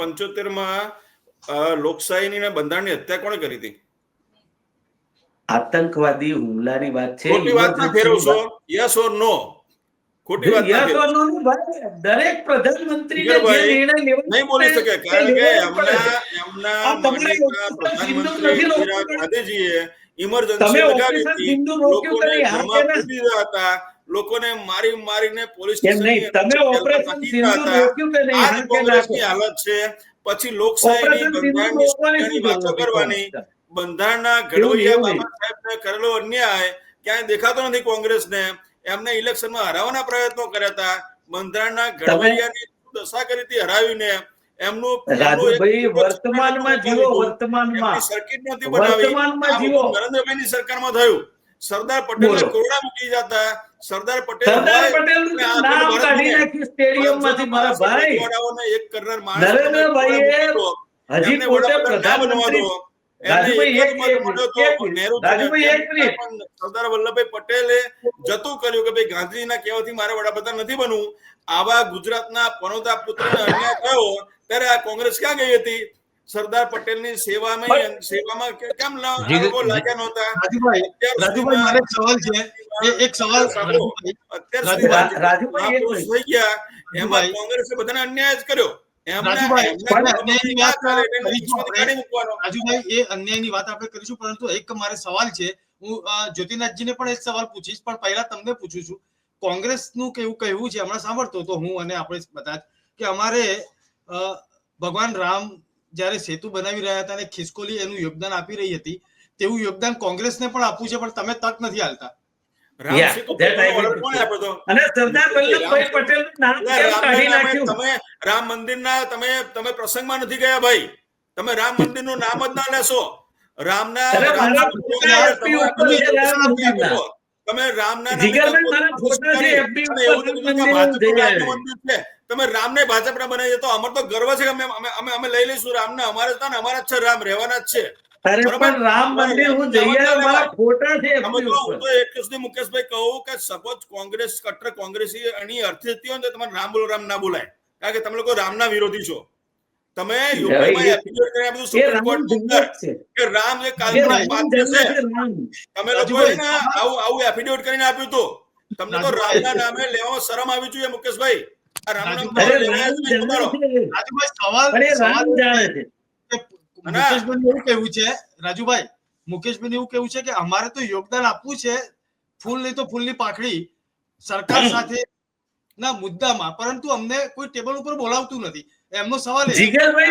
પંચોતેરમાં લોકશાહીની ને બંધારણની હત્યા કોણે કરી હતી? આતંકવાદી હુમલાની વાત છે ખોટી વાત ના ફેરવશો. યસ ઓર નો ખોટી વાત યસ ઓર નો દરેક પ્રધાનમંત્રીને જે નિર્ણય લેવાનો નહીં બોલી શકે કારણ કે લેવો. એમના એમના પ્રધાનમંત્રી ઇન્દિરા ગાંધીજીએ ઇમરજન્સી લગાવી હતી. લોકોને ઘરમાં? હતા. લોકોને મારી મારીને પોલીસ સ્ટેશન નહીં? સ્ટેશનની તમે ઓપરેશન સિંધુ હતા. રોક્યું કે નહીં? આ હા જ કે ના કોંગ્રેસની હાલત છે. પછી લોકશાહીની બંધારણની વાતો કરવાની. બંધારણના ઘડવૈયા. બાબા સાહેબને કરેલો અન્યાય ક્યાંય દેખાતો નથી કોંગ્રેસને. એમને ઇલેક્શનમાં હરાવવાના પ્રયત્નો કર્યા હતા. બંધારણના ઘડવૈયાની દશા કરી હતી હરાવીને. એમનું રાજુભાઈ વર્તમાનમાં જીવો વર્તમાનમાં. સર્કિટ નથી બનાવી. વર્તમાનમાં જીવો. નરેન્દ્રભાઈની સરકારમાં થયું. સરદાર પટેલ કોરડા મૂકી જતા. સરદાર પટેલ સરદાર આ નામ કાઢી નાખ્યું સ્ટેડિયમમાંથી મારા ભાઈ. એક કરનાર માણસ નરેન્દ્રભાઈએ હજી પોતે પ્રધાનમંત્રી સરદાર વલ્લભભાઈ પટેલે જતું કર્યું કે ભાઈ ગાંધીજીના કહેવાથી મારે વડાપ્રધાન નથી બનવું. આવા ગુજરાતના પનોતા પુત્રને અન્યાય થયો ત્યારે આ કોંગ્રેસ ક્યાં ગઈ હતી? સરદાર પટેલની સેવામાં સેવામાં કેમ લાગ્યા નહોતા? રાજુભાઈ મારે સવાલ છે. એક સવાલ રાજુભાઈ, અત્યાર સુધી રાજુભાઈ, થઈ ગયા. એમાં કોંગ્રેસે બધાને અન્યાય જ કર્યો. રાજુભાઈ, ના એ અન્યાયની વાત આપણે કરીશું પરંતુ એક મારે સવાલ છે. હું જ્યોતિનાથજીને પણ એક સવાલ પૂછીશ પણ પહેલા તમને પૂછું છું. કોંગ્રેસનું કેવું કહેવું છે? હમણાં સાંભળતો તો હું અને આપણે બધા કે અમારે અ, ભગવાન રામ જ્યારે સેતુ બનાવી રહ્યા હતા અને ખિસકોલી એનું યોગદાન આપી રહી હતી તેવું યોગદાન કોંગ્રેસને પણ આપવું છે પણ તમે તક નથી હાલતા? અને સરદાર વલ્લભભાઈ તમે રામ મંદિરના તમે તમે પ્રસંગમાં નથી ગયા ભાઈ તમે રામ મંદિરનું નામ જ ના લેશો રામના. તમે રામના તમે રામનું ભાજપના બનાવી તો અમારે તો ગર્વ છે કે અમે અમે અમે લઈ લઈશું રામને. અમારે તો અમારા જ છે રામ રહેવાના જ છે. પણ રામ મંદિર હું જઈ આવ્યો મારા ફોટા છે અમે FB તો ઉપર. હું તો એટલું સુધી મુકેશભાઈ કહું કે સપોઝ કોંગ્રેસ કટ્ટર કોંગ્રેસી એની અર્થિત હોય ને તમારે રામ બોલો રામ ના બોલાય. કારણ કે તમે લોકો રામના વિરોધી છો. તમે રામ કે એ કાલ્પનિક પાત્ર છે તમે લોકો આવું આવું એફિડેવિટ કરીને આપ્યું હતું. તમને તો રામ રામના નામે લેવામાં શરમ આવી જોઈએ મુકેશભાઈ. રાજુભાઈ, મુકેશભાઈ એવું કેવું છે રાજુભાઈ મુકેશભાઈ એવું કેવું છે કે અમારે તો યોગદાન આપવું છે ફૂલ નહીં તો ફૂલની પાખડી સરકાર સાથે ના મુદ્દામાં પરંતુ અમને કોઈ ટેબલ ઉપર બોલાવતું નથી. એમનો સવાલ જીગરભાઈ